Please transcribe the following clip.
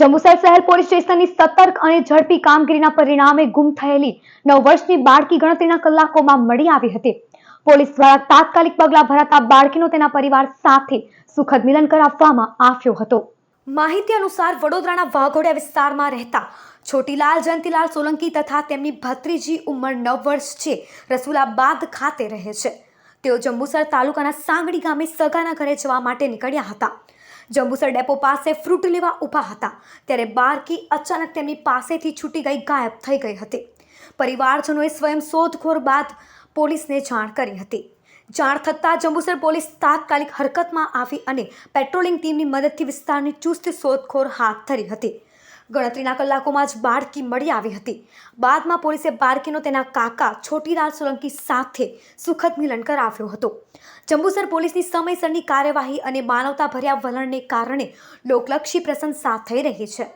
જંબુસર શહેર પોલીસ સ્ટેશનની સતર્ક અને ઝડપી કામગીરીના પરિણામે ગુમ થયેલી નવ વર્ષની બાળકી ગણતરીના કલાકોમાં મળી આવી હતી. પોલીસ દ્વારા તાત્કાલિક પગલાં ભરાતા બાળકીનો તેના પરિવાર સાથે સુખદ મિલન કરાવવામાં આવ્યો હતો. માહિતી અનુસાર વડોદરાના વાઘોડિયા વિસ્તારમાં રહેતા છોટીલાલ જયંતિલાલ સોલંકી તથા તેમની ભત્રીજી ઉંમર નવ વર્ષ છે. રસુલાબાદ ખાતે રહે છે. તેઓ જંબુસર તાલુકાના સાંગડી ગામે સગાના ઘરે જવા માટે નીકળ્યા હતા. જંબુસર ડેપો પાસે ફ્રૂટ લેવા ઊભા હતા, ત્યારે બારકી અચાનક તેમની પાસેથી છૂટી ગઈ, ગાયબ થઈ ગઈ હતી. પરિવારજનોએ સ્વયં શોધખોળ બાદ પોલીસને જાણ કરી હતી. જાણ થતાં જંબુસર પોલીસ તાત્કાલિક હરકતમાં આવી અને પેટ્રોલિંગ ટીમની મદદથી વિસ્તારની ચુસ્ત શોધખોળ હાથ ધરી હતી. ગણતરીના કલાકોમાં જ બાળકી મળી આવી હતી. બાદમાં પોલીસે બાળકીનો તેના કાકા છોટીલાલ સોલંકી સાથે સુખદ મિલન કરાવ્યો હતો. જંબુસર પોલીસની સમયસરની કાર્યવાહી અને માનવતાભર્યા વલણને કારણે લોકલક્ષી પ્રશંસા થઈ રહી છે.